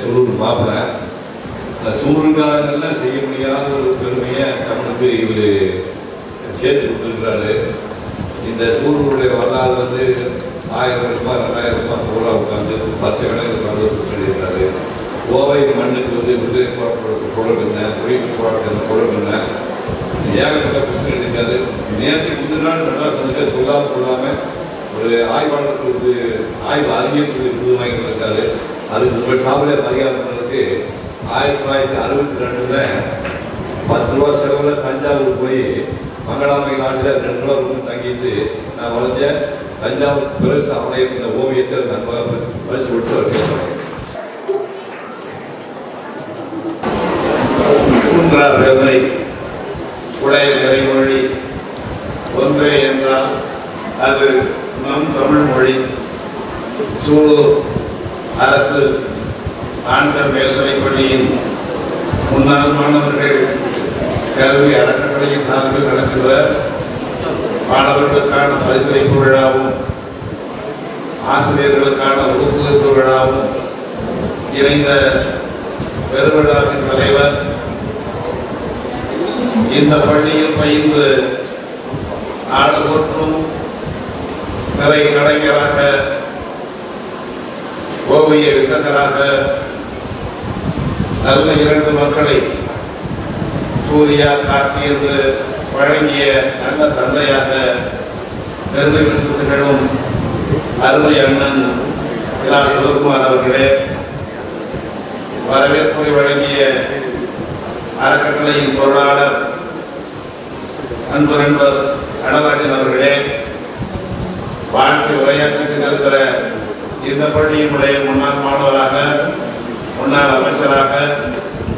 சூரூர் மாப்பிள்ள அந்த சூருக்காரங்கள்லாம் செய்ய முடியாத ஒரு பெருமையை தமிழுக்கு இவர் சேர்த்து கொடுத்துருக்கிறாரு. இந்த சூரூருடைய வரலாறு வந்து ஆயிரம் வருஷமா ரெண்டாயிரம் வருஷமா பூரா உட்காந்து வருஷ கணக்கில் உட்காந்து சொல்லியிருக்காரு கோவை மண்ணுக்கு வந்து விடுதலை போராட்ட குழம்பு என்ன போராட்டம் குழம்பு என்ன ஏகப்பட்ட பிரச்சனை இருக்காது நேரத்துக்கு முந்தின நாள் மெட்ராஸ் சொல்லாமல் கொள்ளாமல் ஒரு ஆய்வாளருக்கு வந்து ஆய்வு அறிஞர் சொல்லி விருது வாங்கி வந்திருக்காரு. அது உங்கள் சாப்பிட மரியாதை ஆயிரத்தி தொள்ளாயிரத்தி அறுபத்தி ரெண்டுல பத்து ரூபா செலவில் தஞ்சாவூர் போய் மங்களாமை நாட்டில் ரெண்டு ரூபா ரூம் தங்கிட்டு நான் வரைஞ்ச தஞ்சாவூர் பெருசு ஆலயம் இந்த ஓவியத்தை நண்பக பரிசு விட்டு வருகிறேன் பெருமை உடைய நிறைமொழி ஒன்றே என்றால் அது நம் தமிழ் மொழி. சூலூர் அரசு ஆண்கள் மேல்நிலைப் பள்ளியின் முன்னாள் மாணவர்கள் கல்வி அறக்கட்டளையின் சார்பில் நடக்கின்ற மாணவர்களுக்கான பரிசளிப்பு விழாவும் ஆசிரியர்களுக்கான ஊக்குவிப்பு விழாவும் இணைந்த பெருவிழாவின் தலைவர் இந்த பள்ளியில் பயின்று நாடு போற்றும் திரை கலைஞராக ஓவிய வித்தகராக நல்ல இரண்டு மக்களை சூர்யா கார்த்தி என்று வழங்கிய நல்ல தந்தையாக பெருமை பெற்று திகழும் அருமை அண்ணன் இரா சிவகுமார் அவர்களே வரவேற்புரை வழங்கிய அறக்கட்டளையின் பொருளாளர் அன்பு நண்பர் நடராஜன் அவர்களே வாழ்த்து உரையாற்றி நிறுத்துகிற இந்த பள்ளியினுடைய முன்னாள் மாணவராக முன்னாள் அமைச்சராக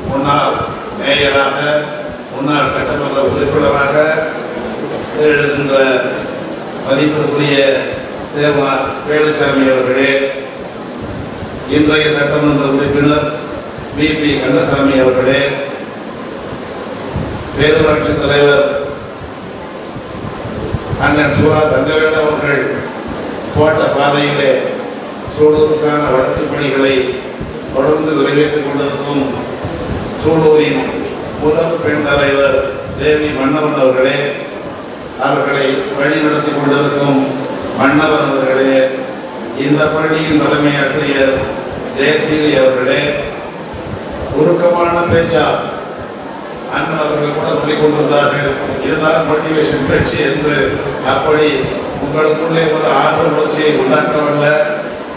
முன்னாள் மேயராக முன்னாள் சட்டமன்ற உறுப்பினராக எழுதுகின்ற மதிப்பிற்குரிய சேர்மார் வேலுச்சாமி அவர்களே இன்றைய சட்டமன்ற உறுப்பினர் வி பி கந்தசாமி அவர்களே பேரூராட்சி தலைவர் அண்ணன் சூரா தங்கவேல் அவர்கள் போட்ட பாதையிலே சூலூருக்கான வளர்ச்சிப் பணிகளை தொடர்ந்து நிறைவேற்றிக் கொண்டிருக்கும் சூலூரின் முதல் பெண் தலைவர் தேவி மன்னவன் அவர்களே அவர்களை வழி நடத்தி கொண்டிருக்கும் மன்னவன் அவர்களே இந்த பள்ளியின் தலைமை ஆசிரியர் ஜெயசீலி அவர்களே உருக்கமான பேச்சா அண்ணன் அவர்கள் கூட சொல்லிக் கொண்டிருந்தார்கள். இதுதான் மோட்டிவேஷன் பேச்சு என்று அப்படி உங்களுக்குள்ளே ஒரு ஆர்வ உணர்ச்சியை உண்டாக்கவல்ல.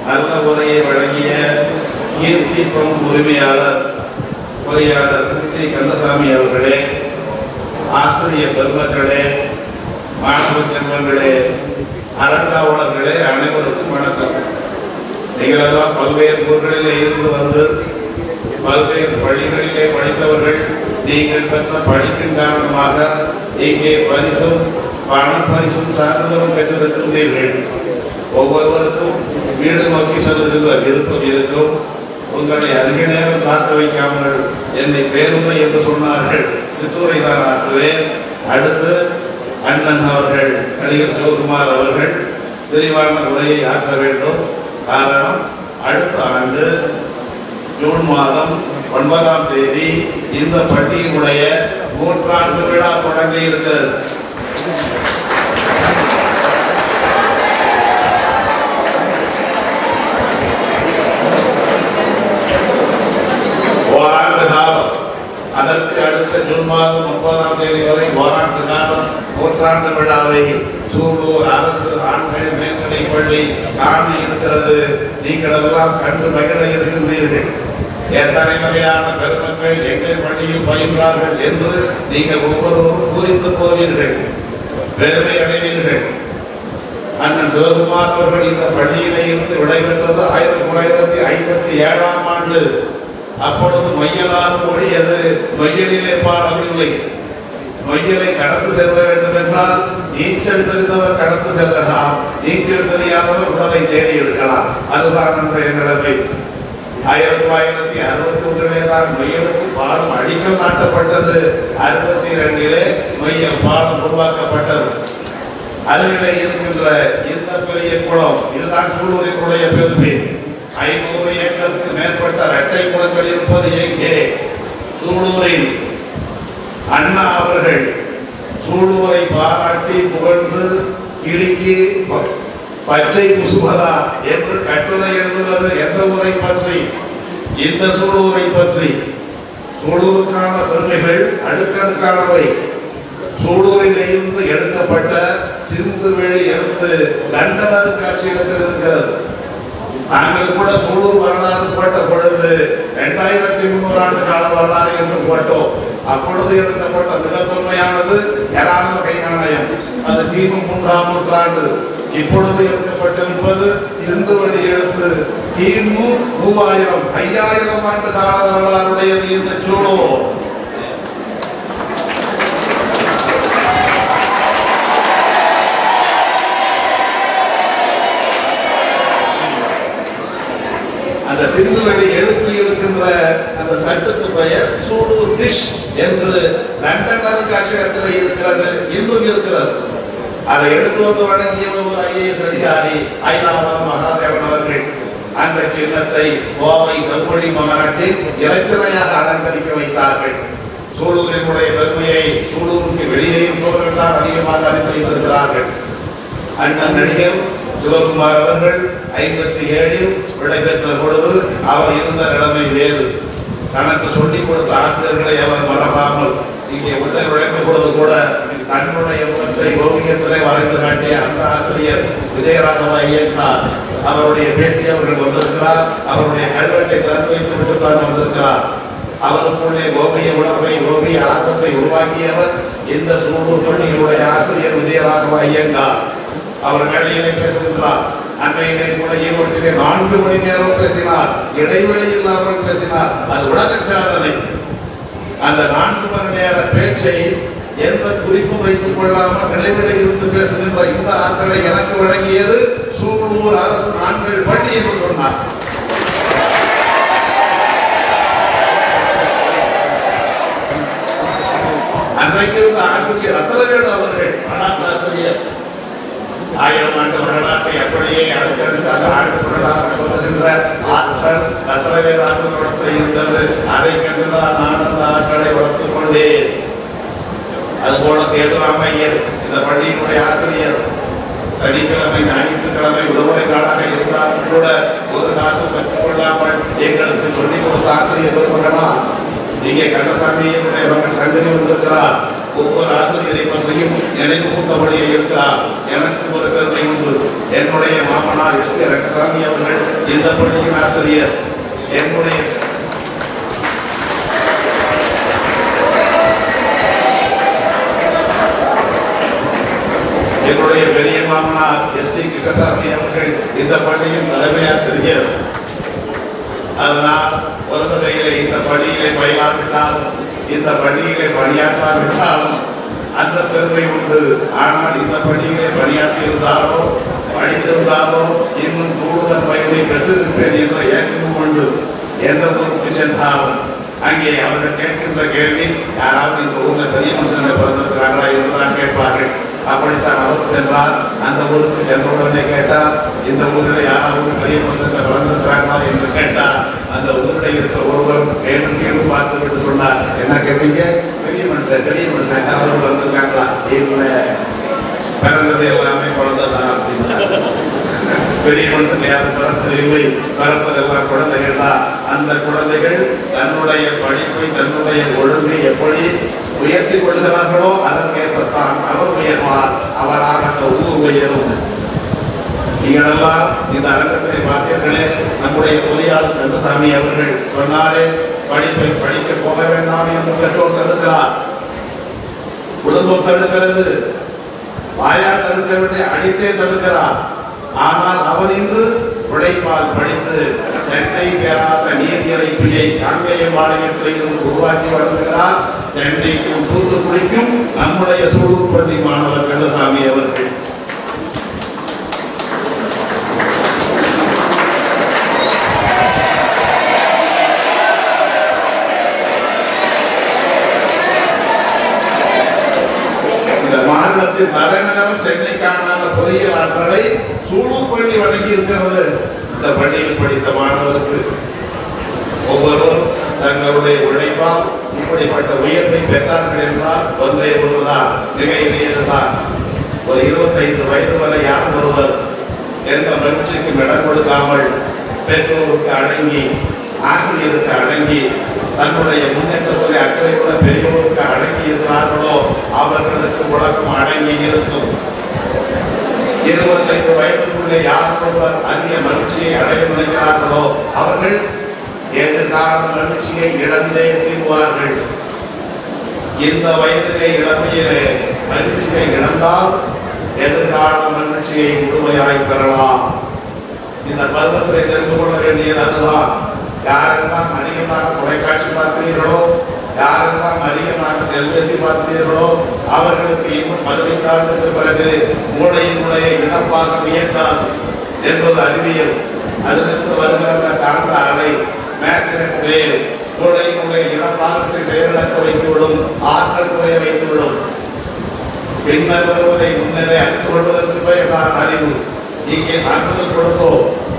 நல்ல உரையை வழங்கிய கீர்த்தி பங்கு உரிமையாளர் பொறியாளர் சி. கந்தசாமி அவர்களே ஆசிரிய பெருமக்களே மாணவ செல்வங்களே அறங்காவலர்களே அனைவருக்கும் வணக்கம். நீங்களெல்லாம் பல்வேறு ஊர்களிலே இருந்து வந்து பல்வேறு பள்ளிகளிலே படித்தவர்கள் நீங்கள் பெற்ற படிப்பின் காரணமாக இங்கே பரிசும் பண பரிசும் சான்றிதழும் பெற்றிருக்கின்றீர்கள். ஒவ்வொருவருக்கும் வீடு நோக்கி செல்லுகின்ற விருப்பம் இருக்கும். உங்களை அதிக நேரம் காக்க வைக்காமல் என்னை பேருமை என்று சொன்னார்கள். சித்தூரை தான் ஆற்றுவேன். அடுத்து அண்ணன் அவர்கள் நடிகர் சிவகுமார் அவர்கள் விரிவான உரையை ஆற்ற வேண்டும். காரணம் அடுத்த ஆண்டு ஜூன் மாதம் ஒன்பதாம் தேதி இந்த பள்ளியினுடைய நூற்றாண்டு விழா தொடங்க இருக்கிறது ஓராண்டு காலம் அதற்கு அடுத்த ஜூன் மாதம் முப்பதாம் தேதி வரை ஓராண்டு காலம் நூற்றாண்டு விழாவை சூலூர் அரசு ஆண்கள் மேல்நிலைப் பள்ளி காண இருக்கிறது. நீங்கள் எல்லாம் கண்டு மகிழ இருக்கின்றீர்கள். என் வகையான பெருமக்கள் எங்கள் பள்ளியில் பயின்றார்கள் என்று நீங்கள் ஒவ்வொருவரும் பூரித்து போவீர்கள். பெருமை அடைவீர்கள். அண்ணன் சிவகுமார் அவர்கள் இந்த பள்ளியிலே இருந்து விடைபெற்றது ஆயிரத்தி தொள்ளாயிரத்தி ஐம்பத்தி ஏழாம் ஆண்டு. அப்பொழுது மொய்யலாறு மொழி அது மொய்யலிலே பாடவில்லை மையலை கடந்து செல்ல வேண்டும் என்றால் நீச்சல் தெரிந்தவர் கடந்து செல்லலாம். நீச்சல் தெரியாதவர் உடலை தேடி எடுக்கலாம். அதுதான் என்ற நிலைமை. ஆயிரத்தி தொள்ளாயிரத்தி அறுபத்தி ஒன்றிலே தான் மொய்யலுக்கு பாடம் அடிக்கல் நாட்டப்பட்டது. அறுபத்தி ரெண்டிலே மையம் பாடம் உருவாக்கப்பட்டது. அருகிலே இருக்கின்ற இந்த பெரிய குளம். இதுதான் சூலூரினுடைய பெருமை. இரட்டை இருப்பது எங்கே? சூளூரில் அண்ணா அவர்கள் சூளூரை பாராட்டி புகழ்ந்து கிளிக்கு பச்சை குசுமதா என்று கட்டுரை எழுதுவது எந்த ஊரை பற்றி? இந்த சூளூரை பற்றி. சூளூருக்கான பெருமைகள் அடுக்கடுக்கானவை. சூலூரில் இருந்து எடுக்கப்பட்ட சிந்து வெளி எழுத்து லண்டனது காட்சியகத்தில் இருக்கிறது. நாங்கள் கூட சூலூர் வரலாறு போட்ட பொழுது இரண்டாயிரத்தி முன்னூறு ஆண்டு கால வரலாறு என்று போட்டோம் அப்பொழுது எடுக்கப்பட்ட மிக தொன்மையானது எரான் நாணயம். அது கிமு மூன்றாம் நூற்றாண்டு. இப்பொழுது எடுக்கப்பட்டிருப்பது இந்து வழி எழுத்து. கிமு மூவாயிரம் ஐயாயிரம் ஆண்டு கால வரலாறுடையது என்று சூழல் அந்த சிந்துவெளி எழுப்பில் இருக்கின்ற அந்த தட்டுக்கு பெயர் சூடு டிஷ் என்று லண்டன் அருங்காட்சியகத்தில் இருக்கிறது இன்றும் இருக்கிறது. அதை எடுத்து வந்து வழங்கிய ஒரு ஐஏஎஸ் அதிகாரி ஐநாவரம் மகாதேவன் அவர்கள் அந்த சின்னத்தை கோவை செம்மொழி மாநாட்டில் இலச்சனையாக அலங்கரிக்க வைத்தார்கள். சூலூரினுடைய பெருமையை சூலூருக்கு வெளியே இருப்பவர்கள் தான் அதிகமாக அறிந்து வைத்திருக்கிறார்கள் அண்ணன் நடிகர் சிவகுமார் அவர்கள் ஐம்பத்தி ஏழில் விடைபெற்ற பொழுது அவர் இருந்த நிலைமை வேறு. தனக்கு சொல்லிக் கொடுத்த ஆசிரியர்களை அவர் மறவாமல் இங்கே உள்ள நுழைந்த பொழுது கூட தன்னுடைய முகத்தை ஓவியத்திலே வரைந்து காட்டிய அந்த ஆசிரியர் விஜயராகவ ஐயங்கார் அவருடைய பேத்தி அவர்கள் வந்திருக்கிறார். அவருடைய கல்வெட்டை திறந்து வைத்து விட்டு தான் வந்திருக்கிறார் அவருக்குள்ளே ஓவிய உணர்வை ஓவிய ஆர்வத்தை உருவாக்கியவர் இந்த சூலூர் பள்ளியினுடைய ஆசிரியர் விஜயராகவ ஐயங்கார். அவர் மேடையிலே பேசுகின்றார். அன்னையிலே கூட ஈரோட்டிலே நான்கு மணி நேரம் பேசினார் இடைவெளி இல்லாமல் பேசினார். அது உலக சாதனை அந்த நான்கு மணி நேர பேச்சை எந்த குறிப்பும் வைத்துக் கொள்ளாமல் இடைவெளி இருந்து பேசுகின்ற இந்த ஆற்றலை எனக்கு வழங்கியது சூலூர் அரசு ஆண்கள் பள்ளி என்று சொன்னார். அன்றைக்கு இருந்த ஆசிரியர் ரத்தனவேலு அவர்கள் வரலாற்று ஆசிரியர். ஆயிரம் ஆண்டு வரலாற்றை அப்படியே அடுக்கடுக்காக ஆண்டு வரலாறு சொல்லுகின்ற ஆற்றல் ரத்தனவேல் ஆசிரியரிடத்தில் இருந்தது அதை கண்டுதான் நான் அந்த ஆற்றலை வளர்த்துக் கொண்டேன் அதுபோல சேதுராமையர் இந்த பள்ளியினுடைய ஆசிரியர் சனிக்கிழமை ஞாயிற்றுக்கிழமை விடுமுறை நாளாக இருந்தாலும் கூட ஒரு காசு பெற்றுக்கொள்ளாமல் எங்களுக்கு சொல்லிக் கொடுத்த ஆசிரியர் பெருமகனா இங்கே கந்தசாமியினுடைய மகன் சங்கரி வந்திருக்கிறார் ஒவ்வொரு ஆசிரியரை பற்றியும் நினைவு இருக்கிறார். எனக்கு ஒரு பெருமை உண்டு. என்னுடைய மாமனார் எஸ் பி ரங்கசாமி அவர்கள் இந்த பள்ளியின் ஆசிரியர். என்னுடைய என்னுடைய பெரிய மாமனார் எஸ் பி கிருஷ்ணசாமி அவர்கள் இந்த பள்ளியின் தலைமை ஆசிரியர். அதனால் ஒரு வகையிலே இந்த பள்ளியிலே பயிலாவிட்டால் இந்த பணியிலே பணியாற்றாவிட்டாலும் அந்த பெருமை உண்டு. ஆனால் இந்த பணியிலே பணியாற்றி இருந்தாலோ படித்திருந்தாலோ இன்னும் கூடுதல் பயனை பெற்றிருப்பேன் என்ற ஏக்கமும் உண்டு. எந்த ஊருக்கு சென்றாலும். அங்கே அவர்கள் கேட்கின்ற கேள்வி யாராவது இந்த ஊர்ல பெரிய மனுஷனை பிறந்திருக்கிறாங்களா என்றுதான் கேட்பார்கள். அப்படித்தான் அவர் சென்றார். அந்த ஊருக்கு சென்றவுடனே கேட்டார் இந்த ஊரில் யாராவது பெரிய மனுஷங்க பிறந்திருக்கிறாங்களா என்று கேட்டார். அந்த ஊரில் இருக்கிற ஒருவர் மேலும் மேலும் பார்த்து விட்டு சொன்னார். என்ன கேட்டீங்க? பெரிய மனுஷன் பெரிய மனுஷன். யாராவது வந்திருக்காங்களா? இல்லை. பிறந்தது எல்லாமே குழந்தை தான் அப்படின்னா பெரிய மனுஷன் யாரும் பிறப்பதில்லை பிறப்பதெல்லாம் குழந்தைகள் தான் அந்த குழந்தைகள் தன்னுடைய படிப்பை தன்னுடைய ஒழுங்கை எப்படி உயர்த்தி கொள்கிறார்களோ அதற்கேற்பத்தான் அவர் உயர்வார். அவரால் அந்த ஊர் உயரும். நீங்களெல்லாம் இந்த அரங்கத்திலே பார்த்தீர்களே நம்முடைய பொறியாளர் கந்தசாமி அவர்கள் சொன்னாரே படிப்பை படிக்க போக வேண்டாம் என்று பெற்றோர் தடுக்கிறார். குடும்பம் தடுக்கிறது. வாயால் தடுக்கவில்லை அடித்தே தடுக்கிறார். ஆனால் அவர் இன்று உழைப்பால் படித்து சென்னை பெறாத நீதியரைப்பியை காங்கேய மாநிலத்தில் இருந்து உருவாக்கி வழங்குகிறார். சென்னைக்கும் தூத்துக்குடிக்கும் நம்முடைய சூலூர் பள்ளி மாணவர் கந்தசாமி அவர்கள் இந்த மாநிலத்தின் தலைநகரம் சென்னைக்கான பொறியியல் ஆற்றலை சூலூர் பள்ளி வழங்கி இருக்கிறது. இந்த பள்ளியில் படித்த மாணவருக்கு ஒவ்வொருவரும் தங்களுடைய உழைப்பால் இப்படிப்பட்ட உயர்வை பெற்றார்கள் என்றால் ஒன்றே ஒன்றுதான் மிக எளியதுதான் ஒரு இருபத்தைந்து வயது வரை யார் ஒருவர் எந்த மகிழ்ச்சிக்கும் இடம் கொடுக்காமல் பெற்றோருக்கு அடங்கி ஆசிரியருக்கு அடங்கி தன்னுடைய முன்னேற்றத்தில் அக்கறை உள்ள பெரியவருக்கு அடங்கி இருக்கிறார்களோ அவர்களுக்கு உலகம் அடங்கி இருக்கும். இருபத்தைந்து வயதுக்குள்ளே யார் ஒருவர் அதிக மகிழ்ச்சியை அடைய நினைக்கிறார்களோ அவர்கள் எதிர்கால மகிழ்ச்சியை இழந்தே தீர்வார்கள். இந்த வயதிலே இளமையிலே மகிழ்ச்சியை இழந்தால் எதிர்கால மகிழ்ச்சியை முழுமையாய் பெறலாம். இந்த பருவத்திலே தெரிந்து கொள்ள வேண்டியது அதுதான். யாரெல்லாம் அதிகமாக தொலைக்காட்சி பார்க்கிறீர்களோ யாரெல்லாம் அதிகமாக செல்பேசி பார்க்கிறீர்களோ அவர்களுக்கு இன்னும் பதினைந்து ஆண்டுக்கு பிறகு மூளையினுடைய இழப்பாக இயக்காது என்பது அறிவியல். அதிலிருந்து வருகிற அந்த காந்த அலை மேக்னெட் வேவ் மூளையினுடைய இனப்பாகத்தை செயலிழக்க வைத்துவிடும் ஆற்றல் குறைய வைத்துவிடும். பின்னர் வருவதை முன்னரே அறிந்து கொள்வதற்கு பெயர் தான் அறிவு. இங்கே சான்றிதழ் கொடுத்தோ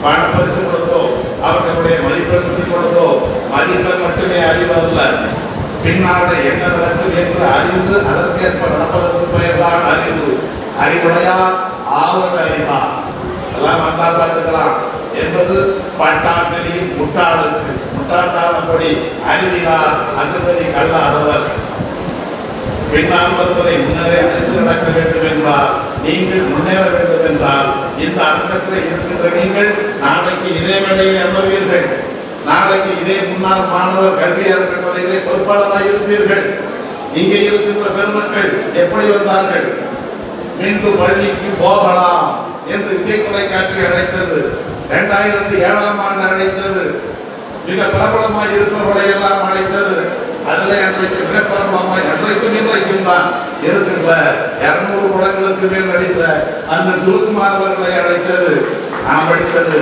பண பரிசு கொடுத்தோ அவர்களுடைய மதிப்பெண் கொடுத்தோ மதிப்பெண் மட்டுமே அறிவு அல்ல பின்னாலே என்ன நடக்கும் என்று அறிந்து அதற்கேற்ப நடப்பதற்கு பெயர்தான் அறிவு. அறிவுடையா ஆவது அறிவா. எல்லாம் வந்தா பார்த்துக்கலாம். என்பது பட்டாந்தலி முட்டாளுக்கு. முட்டாள்தானப்படி அறிவினார் அங்குதலி கல்லாதவர். பின்னால் வருவதை முன்னரே அறிந்து நடக்க வேண்டும் என்றார். நீங்கள் முன்னேற வேண்டும் என்றால் இந்த அரங்கத்தில் இருக்கின்ற நீங்கள் நாளைக்கு இதே வேலையில் அமர்வீர்கள். நாளைக்கு இதே முன்னாள் மாணவர் கல்வி அறக்கட்டளையிலே பொறுப்பாளராக இருப்பீர்கள். இங்கே இருக்கின்ற பெருமக்கள் எப்படி வந்தார்கள்? மீண்டும் பள்ளிக்கு போகலாம் என்று விஜய் தொலைக்காட்சி அழைத்தது. இரண்டாயிரத்தி ஏழாம் ஆண்டு அழைத்தது. மிக பிரபலமாக இருக்கிறவர்களை எல்லாம் அழைத்தது. அதுல அன்றைக்கு மிக பிரபலமாய் அன்றைக்கும் இன்றைக்கும் தான் இருக்கின்ற இருநூறு படங்களுக்கு மேல் நடித்த அந்த சுகுமார் அவர்களை அழைத்தது நாம் படித்தது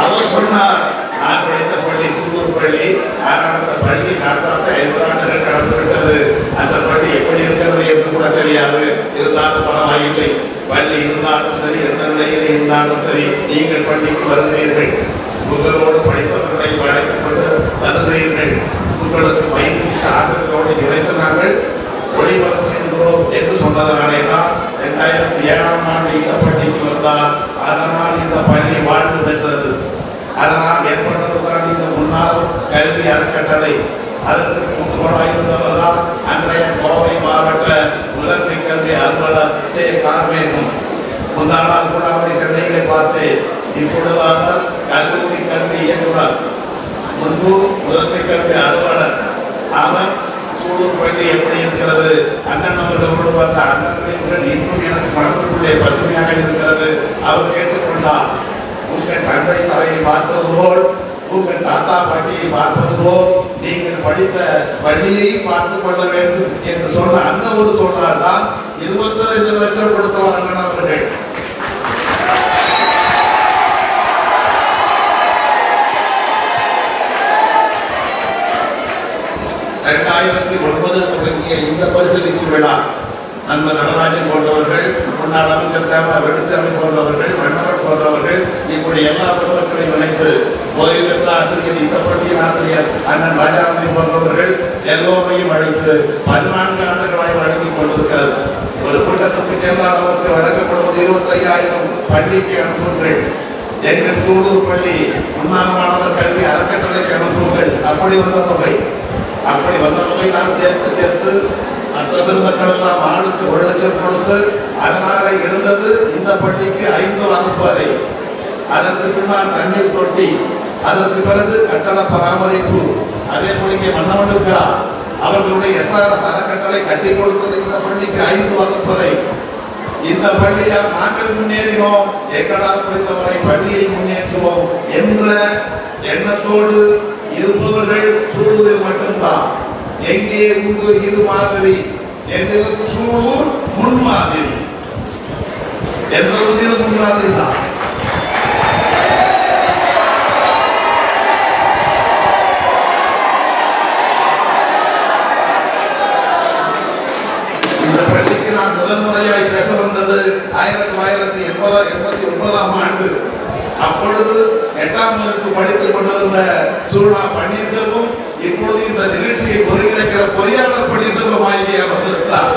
அவர் சொன்னார் நான் படித்த பள்ளி சூலூர் பள்ளி நான் பள்ளி நான் பார்த்த ஐம்பது ஆண்டுகள் கடந்து விட்டது அந்த பள்ளி எப்படி இருக்கிறது என்று கூட தெரியாது இருந்தாலும் பரவாயில்லை பள்ளி இருந்தாலும் சரி எந்த நிலையில் இருந்தாலும் சரி நீங்கள் பள்ளிக்கு வருகிறீர்கள். உங்களோடு படித்தவர்களை அழைத்துக் கொண்டு வருகிறீர்கள். உங்களுக்கு பயிற்றுவித்த ஆசிரியர்களோடு இணைத்து நாங்கள் ஒளிபரப்பு இருக்கிறோம் என்று சொன்னதனாலே தான் இரண்டாயிரத்தி ஏழாம் ஆண்டு இந்த பள்ளிக்கு வந்தார். அதனால் இந்த பள்ளி வாழ்ந்து பெற்றது. அதனால் ஏற்பட்டதுதான் இந்த முன்னாள் கல்வி அறக்கட்டளை. அதற்கு முன்னோடாக இருந்தவர் தான் அன்றைய கோவை மாவட்ட முதன்மை கல்வி அலுவலர் சே கார்மேகம் முந்தானால் கூட அவரை வார்த்தை பார்த்தேன் இப்பொழுது கல்லூரி கல்வி இயக்குனர் முன்பு முதன்மை கல்வி அலுவலர் அவர் சூலூர் பள்ளி எப்படி இருக்கிறது அண்ணன் அவர்களோடு வந்த அண்ணன் இன்னும் எனக்கு மனதுக்குள்ளே பசுமையாக இருக்கிறது அவர் கேட்டுக்கொண்டார். உங்கள் தந்தை தலையை பார்ப்பது போல் உங்கள் தாத்தா பாட்டியை பார்ப்பது போல் நீங்கள் படித்த பள்ளியை பார்த்து கொள்ள வேண்டும் என்று சொன்ன அந்த ஒரு சொன்னார் தான் இருபத்தைந்து லட்சம் கொடுத்தவர் அண்ணன் அவர்கள். இரண்டாயிரத்தி ஒன்பது தொடங்கிய இந்த பரிசீலிப்பு விழா நண்பர் நடராஜன் போன்றவர்கள் முன்னாள் அமைச்சர் சேவா வெடிச்சாமி போன்றவர்கள் மன்னவன் போன்றவர்கள் இப்படி எல்லா பெருமக்களையும் இணைத்து ஓய்வு பெற்ற ஆசிரியர் இந்த பள்ளியின் ஆசிரியர் அண்ணன் ராஜாமணி போன்றவர்கள் எல்லோரையும் அழைத்து பதினான்கு ஆண்டுகளாக வழங்கிக் கொண்டிருக்கிறது. ஒரு கூட்டத்திற்கு சென்றால் அவருக்கு வழங்கப்படுவது இருபத்தையாயிரம் பள்ளிக்கு அனுப்புங்கள். எங்கள் சூலூர் பள்ளி முன்னாள் மாணவர் கல்வி அறக்கட்டளைக்கு அனுப்புங்கள். அப்படி வந்த தொகை. அப்படி வந்த நான் சேர்த்து சேர்த்து மற்ற பெருமக்கள் எல்லாம் ஆளுக்கு ஒரு லட்சம் கொடுத்து அதனால எழுந்தது இந்த பள்ளிக்கு ஐந்து வகுப்பு அறை அதற்கு பின்னால் தண்ணீர் தொட்டி அதற்கு பிறகு கட்டண பராமரிப்பு. அதே போல இங்கே மன்னவன் இருக்கிறார். அவர்களுடைய எஸ்ஆர்எஸ் அறக்கட்டளை கட்டி கொடுத்தது இந்த பள்ளிக்கு ஐந்து வகுப்பறை இந்த பள்ளியால் நாங்கள் முன்னேறினோம். எங்களால் முடிந்தவரை பள்ளியை முன்னேற்றுவோம் என்ற எண்ணத்தோடு இருப்பவர்கள் சூழலில் மட்டும்தான். எங்கே உண்டு இது மாதிரி? எதிலும் சூழூர் முன் மாதிரி எந்த முன்னிலும் முன் மாதிரி தான் நான் முதன்முறையாய் பேச வந்தது ஆயிரத்தி தொள்ளாயிரத்தி எண்பதாம் எண்பத்தி ஒன்பதாம் ஆண்டு. அப்பொழுது எட்டாம் வகுப்பு படித்துக் கொண்டிருந்த சூழா பன்னீர்செல்வம் இப்பொழுது இந்த நிகழ்ச்சியை ஒருங்கிணைக்கிற பொறியாளர் பன்னீர்செல்வம் ஆகிய வந்திருக்கிறார்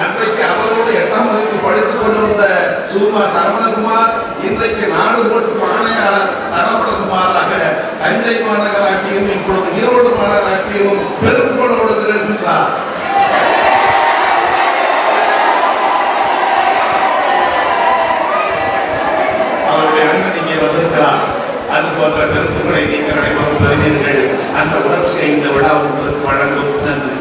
அன்றைக்கு அவர்களோடு எட்டாம் வகுப்பு படித்துக் கொண்டிருந்த சூமா சரவணகுமார் இன்றைக்கு நாடு போற்றும் ஆணையாளர் சரவணகுமாராக தஞ்சை மாநகராட்சியிலும் இப்பொழுது ஈரோடு மாநகராட்சியிலும் பெரும்போடோடு திகழ்கின்றார் அவருடைய அண்ணன் இங்கே வந்திருக்கிறார் அது போன்ற பெருந்துகளை நீங்கள் அனைவரும் பெறுவீர்கள். அந்த உணர்ச்சியை இந்த விழா உங்களுக்கு வழங்கும். நன்றி.